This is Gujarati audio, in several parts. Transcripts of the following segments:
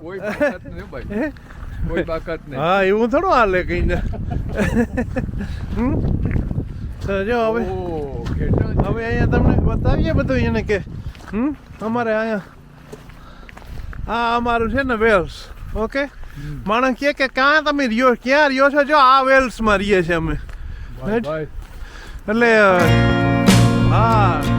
કોઈ બાકાત નહીં ભાઈ. કોઈ બાકાત નહીં. હા એવું થોડું હાલે કઈ ને હમ? જો હવે હવે અહીંયા તમને બતાવીએ બધું એને કે હમ? અમારે અહીંયા આ અમારું છે ને વેલ્સ ઓકે? માણસ કહે કે ક્યાં તમે રહ્યો ક્યાં રહ્યો છો? જો આ વેલ્સમાં રહીએ છીએ અમે. એટલે હા.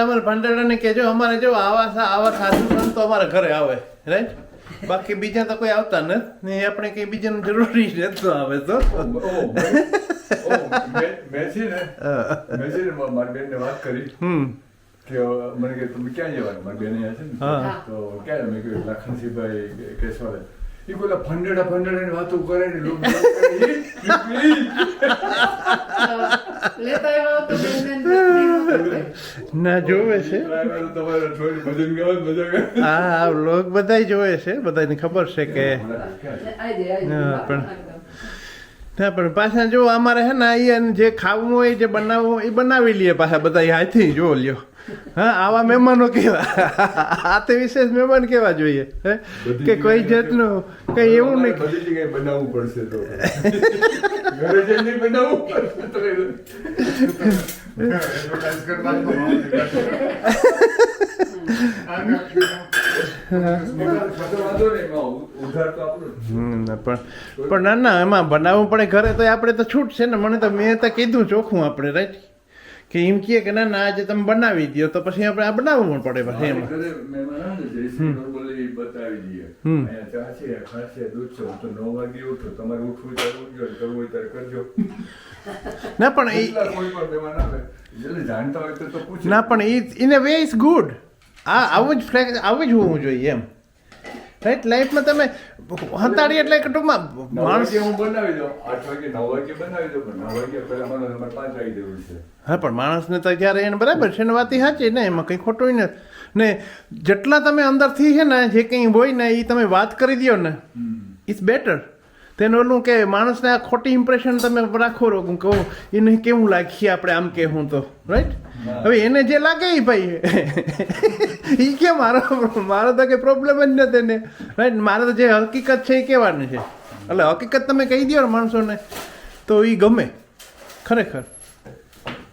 તમારે ભંડારાને કહેજો અમારે જો આવા આવા સાધુ સંતો અમારા ઘરે આવે રાઈટ બાકી બીજા તો કોઈ આવતા નથી ને આપણે કઈ બીજાની જરૂરી નથી આવે તો. મેં- છે ને મેં છે ને મારી બેનને વાત કરી. હમ. કે મને કે તમે ક્યાં જવાનું? મારી બેન અહીંયા છે ને. તો ક્યારે મેં કહ્યું લખનસિંહભાઈ કેશવાળા એ બોલા ફંડેડા ફંડેડાની વાતો કરે ને લોકો ના જોવે છે. હા લોક બધાય જોવે છે બધાને ખબર છે કે પણ- ના પણ પાછા જો અમારે હે ને અહીંયા જે ખાવું હોય જે બનાવવું હોય એ બનાવી લઈએ પાછા બધા હાથથી જો લ્યો. હા આવા મહેમાનો કેવા? હાથે વિશેષ મહેમાન કેવા જોઈએ હે? કે કોઈ જાતનું કઈ એવું નહીં. બધી જગ્યાએ બનાવવું પડશે તો. ઘરે જઈને બનાવવું તો તો પણ ના ના એમાં બનાવવું પડે ઘરે તો આપણે તો છૂટ છે ને. મને તો મેં તો કીધું ચોખ્ખું આપણે રાઈટ કે એમ કહે કે ના ના આજે તમે બનાવી દો તો પછી આપણે આ બનાવવું પડે પછી એમ બતાવી દઈએ. ચા છે, ખાસ છે, દૂધ છે. હું તો નવ વાગે ઉઠું. તમારે ઉઠવું ત્યારે ઉઠજો, કરવું હોય ત્યારે કરજો. ના પણ એ કોઈ પણ આવે, એટલે જાણતા હોય તો પૂછ ના પણ it in a way is good આ આવું જ આવું જ હોવું જોઈએ એમ રાઈટ લાઈફમાં તમે હતાડી એટલે ટૂંકમાં માણસ હું બનાવી દઉં. આઠ વાગે, નવ વાગે બનાવી દઉં. પણ નવ વાગે પહેલા મારો નંબર પાંચ વાગે જરૂર છે. હા પણ માણસને તો ત્યારે એને બરાબર છે ને વાત સાચી ને એમાં કંઈ ખોટું નથી ને જેટલા તમે અંદરથી છે ને જે કંઈ હોય ને એ તમે વાત કરી દો ને ઇટ્સ બેટર તેનું ઓલું કે માણસને આ ખોટી ઇમ્પ્રેશન તમે રાખો રહો કહો એને કેવું લાગીએ આપણે આમ કે હું તો રાઈટ હવે એને જે લાગે એ ભાઈ એ કે મારો મારો તો કંઈ પ્રોબ્લેમ જ નથી એને રાઈટ મારે તો જે હકીકત છે એ કહેવાની છે. એટલે હકીકત તમે કહી દો ને માણસોને તો એ ગમે ખરેખર.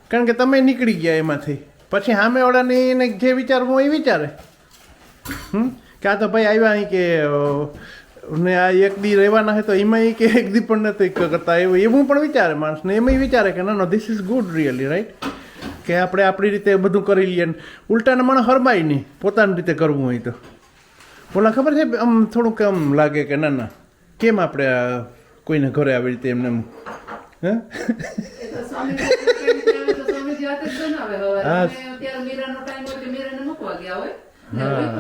કારણ કે તમે નીકળી ગયા એમાંથી. પછી સામેવાળાને એને જે વિચારવું એ વિચારે. હમ? કે આ તો ભાઈ આવ્યા અહીં કે ને આ એક દી રહેવાના હોય તો એમાં કે એક દી પણ નથી કરતા. એવું એવું પણ વિચારે માણસને એમાં વિચારે કે ના no this is good really right કે આપણે આપણી રીતે બધું કરી લઈએ ને. ઉલટાને મને હરમાય નહીં. પોતાની રીતે કરવું હોય તો. બોલા ખબર છે આમ થોડુંક આમ લાગે કે ના ના કેમ આપણે કોઈને ઘરે આવી રીતે એમને એમ હે? એ હા.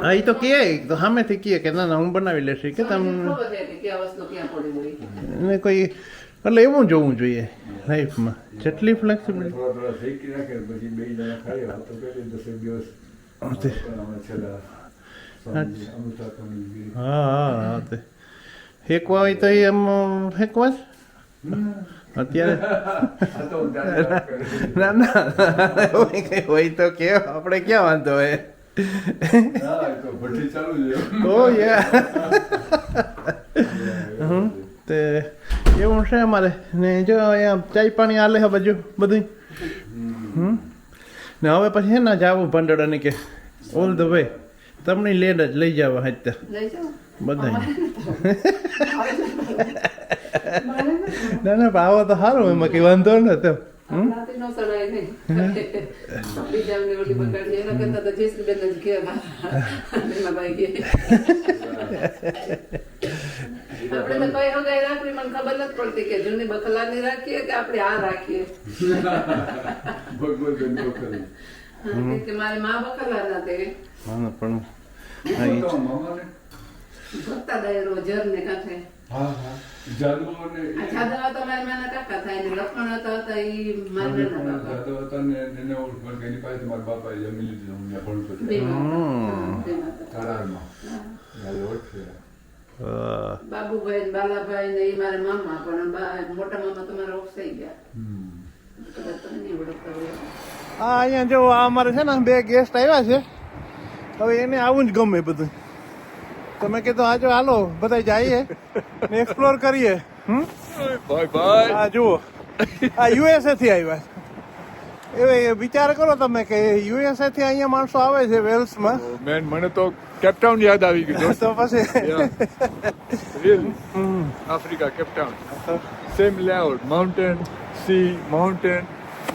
હોય તો કે એ તો સામેથી કહે કે ના ના હું બનાવી લેશે કે સ્વામીજીને તમે ખબર છે કે કયા વસ્તુ ક્યાં પડી હોય. એને કોઈ એટલે એવું જોવું જોઈએ લાઈફમાં. જેટલી ફ્લેક્સિબિલિટી. હા. હા ફેંકવા હોય તો એ એમ ફેંકવા જ? અત્યારે. ના ના હોય કઈ હોય તો કે આપણે ક્યાં વાંધો હોય? ના, એ તો ભઠ્ઠી ચાલુ છે. ઓ યા હમ તે એવું છે અમારે. ને જો અહીંયા ચાય પાણી આલે હે બાજુ બધું હમ? ને હવે પછી હે ને જાવું ભંડોળાને કે ઓલ ધ વે તમને લેડ જ લઈ જાવ હાથ લઈ જાઓ. બધા. ના ના પણ આવો તો સારું એમાં કઈ વાંધો નો સડાય નહીં બીજાની ઓલી બગાડી એના કરતા દાયરો જર ને કાંઠે હા હા જાદવ અને આ જાદવ મારા નાના કાકા થાય ને લક્ષ્મણ હતા હતા ઈ મારા નાના કાકા ને એને ઓળખ એની પાસે મારા બાપાએ જમી લીધું હું ત્યાં ભણતો હતો. બે માતા. બે માતા. તારાળમાં યાદ ઓળખે બાબુભાઈ ને બાલાભાઈ ને એ મારા મામા પણ મોટા મામા તો ઓફસાઈ ઓફ ગયા હમ. કદાચ તમે ઓળખતા હોય. આ અહીંયા જો આ અમારે છે ને બે ગેસ્ટ આવ્યા છે હવે એને આવું જ ગમે બધું તમે કીધું આજો હાલો બધા જઈએ ને એક્સપ્લોર કરીએ. હમ? ભાઈ ભાઈ. આ જુઓ. આ યુએસએ થી આવ્યા એ વિચાર કરો તમે કે યુએસએ થી અહીંયા માણસો આવે છે વેલ્સમાં. મેન મને તો કેપટાઉન યાદ આવી ગયું. તો પછી. Africa Cape Town same layout mountain sea mountain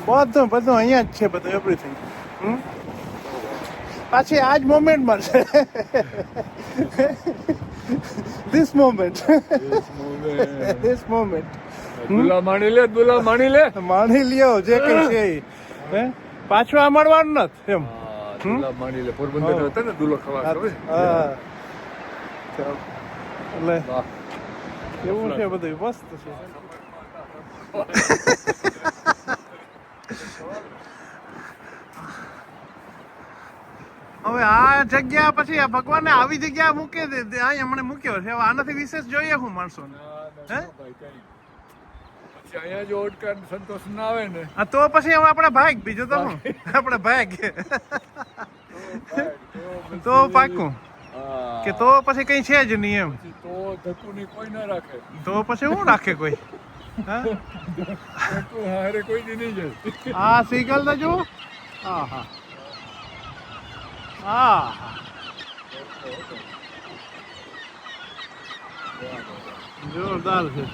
બધું બધું અહીંયા જ છે બધું એવરીથિંગ પાછી આ જ મોમેન્ટમાં મળશે ધીસ મોમેન્ટ ધીસ મોમેન્ટ દુલા માણી લે દુલા માણી લે. માણી લ્યો જે કઈ છે. હે? પાછું આ મળવાનું નથી એમ. દુલા માણી લે. પોરબંદર હતા ને દુલો ખવા હા એટલે એવું છે બધું? મસ્ત છે. હવે આ જગ્યા પછી આ ભગવાને આવી જગ્યા મૂકે દે અહીં મને મૂક્યો છે. આનાથી વિશેષ જોઈએ હું માણસો હે? અહીંયા જો ઓટકાર સંતોષ ના આવે ને. હા તો પછી હવે આપણે ભાગ બીજો તો હું આપણે ભાગ. તો પાકું. કે તો પછી કઈ છે જ નહીં એમ. તો ધક્કુની કોઈ ના રાખે. તો પછી હું રાખે કોઈ? હા? કોઈ નહીં જાય. હા સીગલ તો જો. હા હા હા. જોરદાર છે.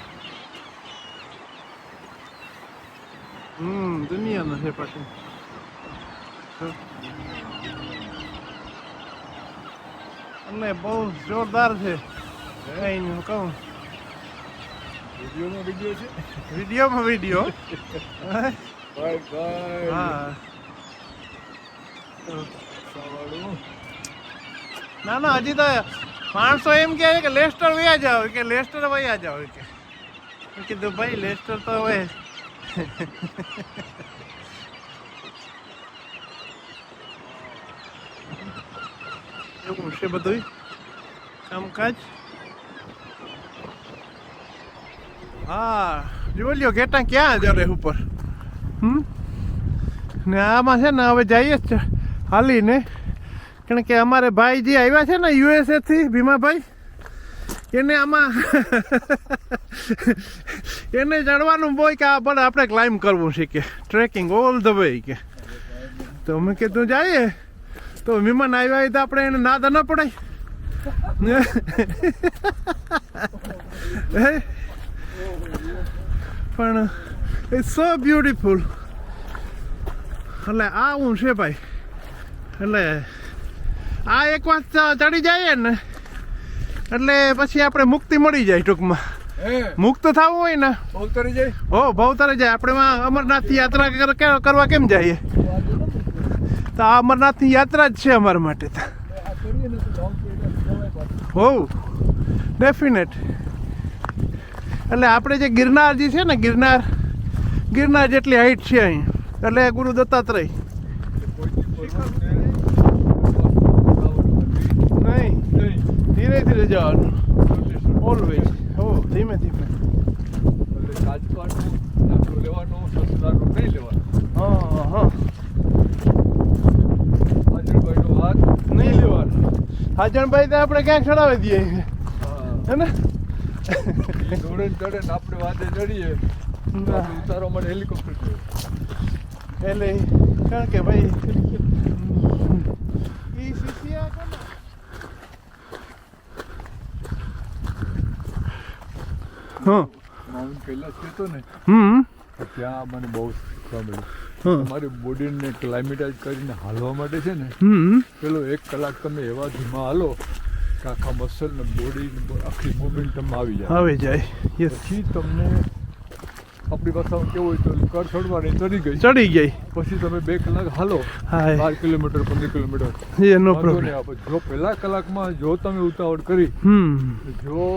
હમ દુનિયાનો છે પાછી. અને બહુ જોરદાર છે. કઈ નહીં કહું. વિડીયોમાં વીડિયો છે? વિડીયોમાં વીડિયો. હા. ના ના, હજી તો માણસો એમ કહે કે લેસ્ટર વયા જાવ કે લેસ્ટર વયા જાવ કે કીધું, ભાઈ, લેસ્ટર તો હવે એવું છે બધું કામકાજ? હા જોઈ લ્યો ઘેટા ક્યાં જરે ઉપર? હમ? ને આમાં છે ને, હવે જઈએ જ છે. હાલીને? કારણ કે અમારે ભાઈ જે આવ્યા છે ને યુએસએથી ભીમાભાઈ, એને આમાં એને ચડવાનું બોય કે આ પણ આપણે ક્લાઇમ્બ કરવું છે ટ્રેકિંગ ઓલ ધ વે કે. તો અમે કીધું જઈએ? તો વિમાન આવ્યા હોય તો આપણે એને ના તો ન પડાય. પણ ઇટ્સ સો બ્યુટીફુલ એટલે આ હું છે ભાઈ. એટલે આ એક વાત ચડી જાય ને એટલે પછી આપણે મુક્તિ મળી જાય ટૂંકમાં. મુક્ત થવું હોય ને બહુ તરી જાય? હો ભવતારે જાય. આપણે અમરનાથ અમરનાથની યાત્રા કર- કર- કરવા કેમ જઈએ? તો આ અમરનાથની યાત્રા જ છે અમારા માટે. તો ડેફિનેટ એટલે આપણે જે ગિરનાર જે છે ને ગિરનાર ગિરનાર જેટલી હાઈટ છે અહીં. એટલે ગુરુ દત્તાત્રેય કોઈ દી બોલવાનું ને. નહીં નહીં. ધીરે ધીરે જવાનું. ઓલવેઝ હો ધીમે ધીમે. દાખલો લેવાનો સસરાનું નહીં લેવાનું. હા હા. આજુબાજુનો હાથ નહીં લેવાનું. હાજણભાઈ તો આપણે ક્યાંક ચડાવી દઈએ હા. હે ને? ચડે ને આપણે વાદે ચડીએ. ઉતારો માટે હેલિકોપ્ટર જોઈએ. એટલે કારણ કે ભાઈ ઈ સીસીયા કોને? કૈલાસ કહેતો ને હમ. ત્યાં મને બહુ શીખવા મળ્યું. તમારી બોડીને ક્લાઇમેટાઇઝ કરીને હાલવા માટે છે ને પેલો એક કલાક તમે એવા ધીમા હાલો કે આખા મસલ ને બોડી આખી મોમેન્ટમ આવી જાય. આવી જાય. યસ પછી તમને આપણી ભાષામાં કેવું હોય તો કર ચડવાની ચડી ગઈ. ચડી ગઈ. પછી તમે બે કલાક હાલો. હા બાર કિલોમીટર પંદર કિલોમીટર. એનો નો પ્રોબ્લેમ જો પહેલા કલાકમાં જો તમે ઉતાવળ કરી જો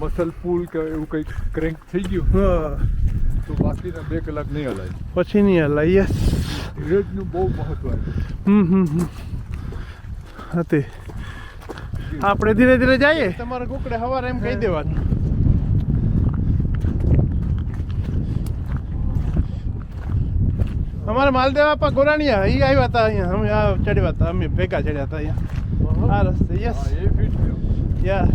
મસલ પુલ કે એવું કંઈક ક્રેન્ક થઈ ગયું હા. તો બાકીના બે કલાક નહીં હલાય. પછી નહીં હલાય યસ ધીરજનું બહુ મહત્વ હમ હમ હતી આપણે ધીરે ધીરે જઈએ? તમારે કુકડે સવારે એમ કહી દેવાનું. અમારે માલદેવ આપા ગોરાણીયા એ આવ્યા હતા અહીંયા. અમે આ ચડ્યા હતા અમે ભેગા ચડ્યા હતા અહીંયા. આ રસ્તે યસ. યા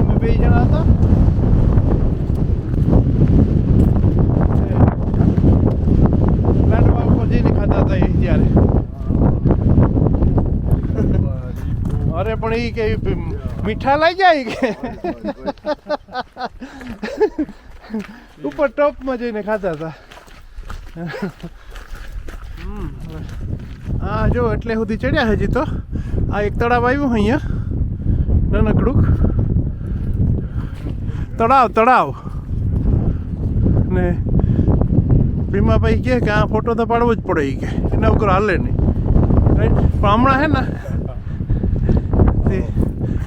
અમે બે જણા હતા. અરે પણ એ કે મીઠા લઈ જાય કે? ઉપર ટોપમાં જઈને ખાતા હતા. હા જો એટલે સુધી ચડ્યા હજી તો. આ એક તળાવ આવ્યું અહીંયા. નાનકડું. તળાવ તળાવ. ને ભીમાભાઈ કહે કે આ ફોટો તો પાડવો જ પડે કે. એના ઉપર હાલે નહીં. રાઈટ પણ હમણાં હે ને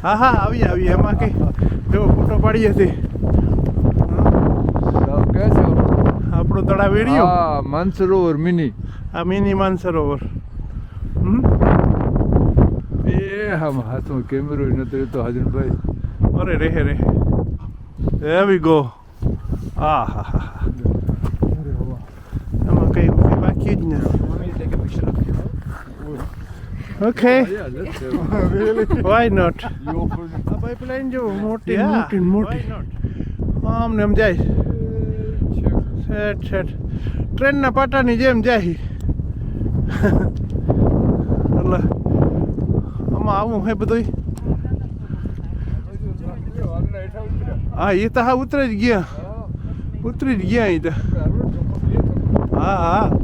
હા હા આવી આવીએ. એમાં કંઈ જો ફોટો પાડીએ તે તળાવ ક્યાં છે આપણું? તળાવ એડિયો હા માનસરોવર મિની આ મિની માનસરોવર હમ? એ આમ હાથમાં કેમેરો નતો રહેતો હાજનભાઈ અરે રહે રહે there we go. આ હા હા હા. એમાં કંઈ બાકી જ નથી. ઓકે વાય નોટ આ પાઇપલાઇન જો મોટી મોટી મોટી. આમ ને એમ જાય. સેટ સેટ ટ્રેનના પાટાની જેમ જાય એટલે આમાં આવું હે બધું હા એ તો હા ઉતરી જ ગયા. ઉતરી જ ગયા અહીં તો. હા હા.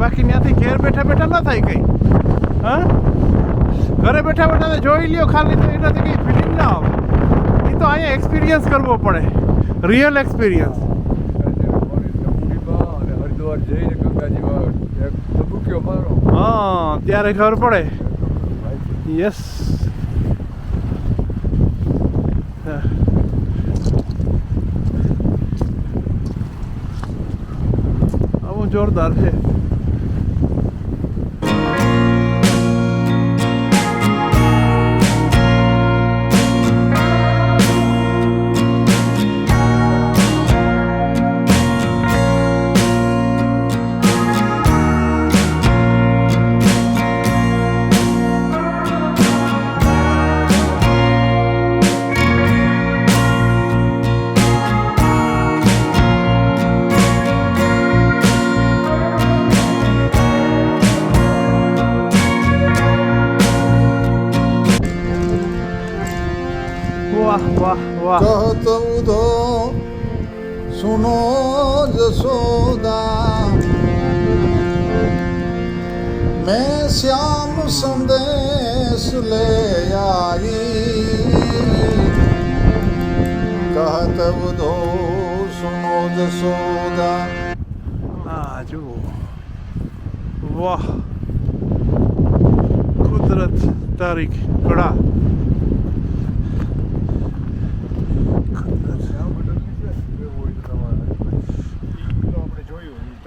બાકી ત્યાંથી ઘેર બેઠા બેઠા ન થાય કઈ. હા? ઘરે બેઠા બેઠા તો જોઈ લ્યો, ખાલી તો એનાથી કઈ ફિલિંગ ના આવે. એ તો અહીંયા એક્સપિરિયન્સ કરવો પડે. રિયલ એક્સપિરિયન્સ અને હરિદ્વાર જઈને ગંગાજીમાં એક ધબુકીઓ મારો હા, ત્યારે ખબર પડે. યસ આવું જોરદાર છે. જશોદા મેં શ્યામ સંદેશ લે આવી કહત બધો સુનો જશોદા આ જુઓ વાહ કુદરત તારીખ કડા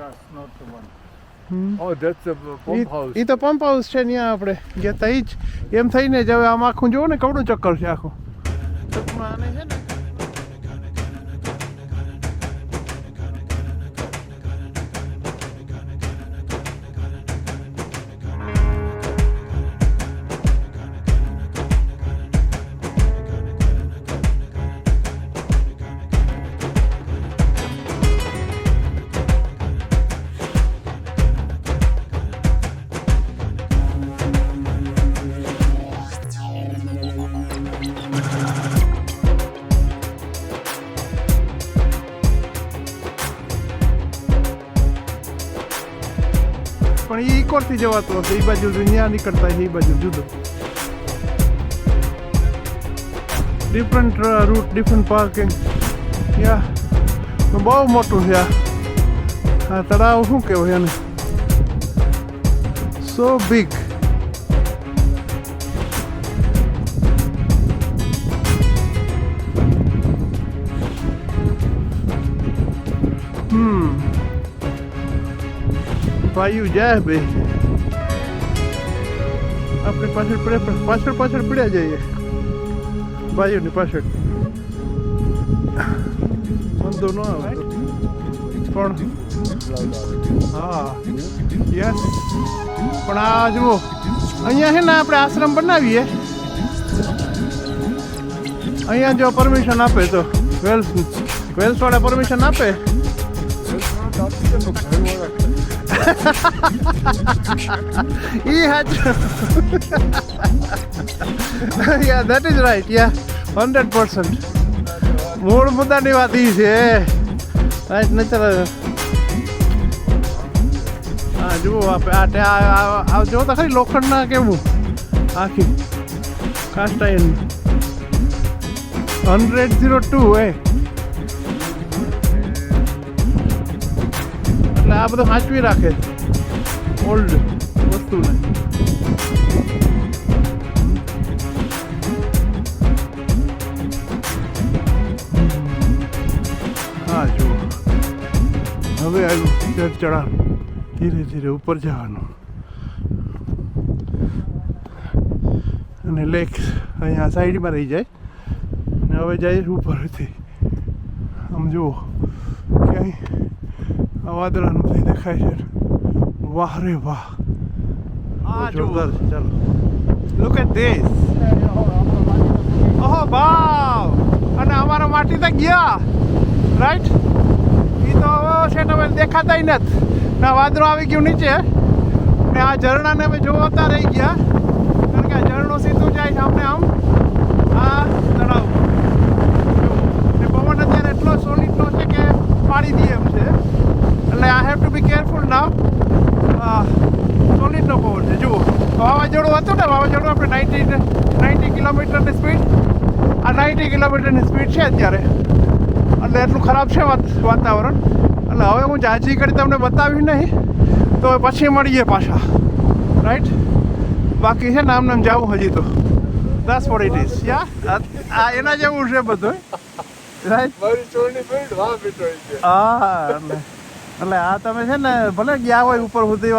that's not the one. Oh, that's a pump house. એ તો પંપ હાઉસ છે ત્યાં આપણે. ગયા તા ઈ જ. એમ થઈને જ હવે આમ આખું જોવો ને કવડું ચક્કર છે આખું. ટૂંકમાં આને છે ને પણ એ ઇકોરથી જવાતું હતું એ બાજુ ત્યાં નીકળતા એ બાજુ જુદું ડિફરન્ટ રૂટ ડિફરન્ટ પાર્કિંગ યા બહુ મોટું છે આ આ તળાવ શું કહેવાય એને સો બિગ હમ ભાઈઓ જાય બે. આપણે પાછળ પડે પાછળ પાછળ પડ્યા જઈએ. ભાઈઓની પાછળ. વાંધો ન આવે પણ, હા યસ પણ આ જુઓ, અહીંયા છે ને આપણે આશ્રમ બનાવીએ. અહીંયા જો પરમિશન આપે તો, વેલ્સ, વેલ્સવાળા પરમિશન આપે. એ had yeah that is right hundred percent મૂળ મુદ્દાની વાત એ છે. રાઈટ નહીતર હા જુઓ આપણે આ ટે- આ- આ આ જો તો ખરી લોખંડના કેવું? આખી. Cast iron hundred zero two એ આ બધું સાચવી રાખે ઓલ્ડ વસ્તુને. હા, જુઓ. હવે આવ્યું ચડ ચડા ધીરે ધીરે ઉપર જવાનું. અને લેક અહીંયા સાઈડમાં રહી જાય. ને હવે જાય ઉપરથી આમ જુઓ. ક્યાંય વાદળાનું થઈ દેખાય છે. વાહ રે વાહ. આ જોરદાર છે ચાલો. લુક એટ ધીસ ઓહો વાવ. અને અમારા માટી તો ગયા. રાઈટ એ તો છે તમે દેખાતા નથી. ના વાદળો આવી ગયું નીચે. ને આ ઝરણાને અમે જોવાતા રહી ગયા. કારણ કે આ ઝરણું સીધું જાય છે અમને આમ. આ તળાવ. ને પવન અત્યારે એટલો સોલિડનો છે કે પાડી દે એમ છે. એટલે I have to be careful now સોલિડનો પવન છે. જુઓ વાવાઝોડું હતું ને વાવાઝોડું આપણે નાઇન્ટી નાઇન્ટી કિલોમીટરની સ્પીડ આ નાઇન્ટી કિલોમીટરની સ્પીડ છે અત્યારે. એટલે એટલું ખરાબ છે વાત વાતાવરણ. એટલે હવે હું જાજી કરી તમને બતાવી નહીં તો પછી મળીએ પાછા. રાઈટ બાકી છે નામ નામ જવું હજી તો. દસ ફોર ઇટ ઇઝ યા આ એના જેવું છે બધું. રાઈટ મારી ચોરની હા એટલે. એટલે આ તમે છે ને ભલે ગયા હોય ઉપર સુધી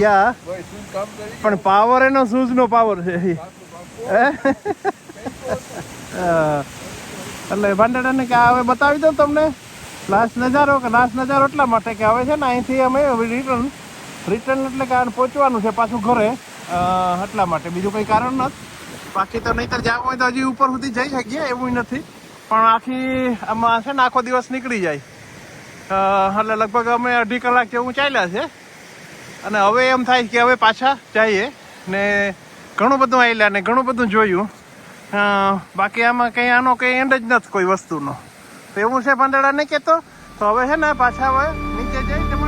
ગયા પણ પાવર એનો શૂઝનો પાવર છે. એટલે ભાંડેડાને કે હવે બતાવી દઉં તમને. લાસ્ટ નજારો કે લાસ્ટ નજારો એટલા માટે કે હવે છે ને અહીંથી અમે રિટર્ન રિટર્ન એટલે કે પહોંચવાનું છે પાછું ઘરે. એટલા માટે. બીજું કંઈ કારણ નથી. બાકી તો નહીંતર જવું હોય તો હજી ઉપર સુધી જઈ શકીએ એવું નથી. પણ આખી આમાં છે ને આખો દિવસ નીકળી જાય. એટલે લગભગ અમે અઢી કલાક જેવું ચાલ્યા છે. અને હવે એમ થાય કે હવે પાછા જઈએ ને ઘણું બધું આવેલા ને ઘણું બધું જોયું. બાકી આમાં કંઈ આનો કંઈ એન્ડ જ નથી કોઈ વસ્તુનો. તો એવું છે પાંદડા નહીં કહેતો તો હવે છે ને પાછા હવે નીચે જઈને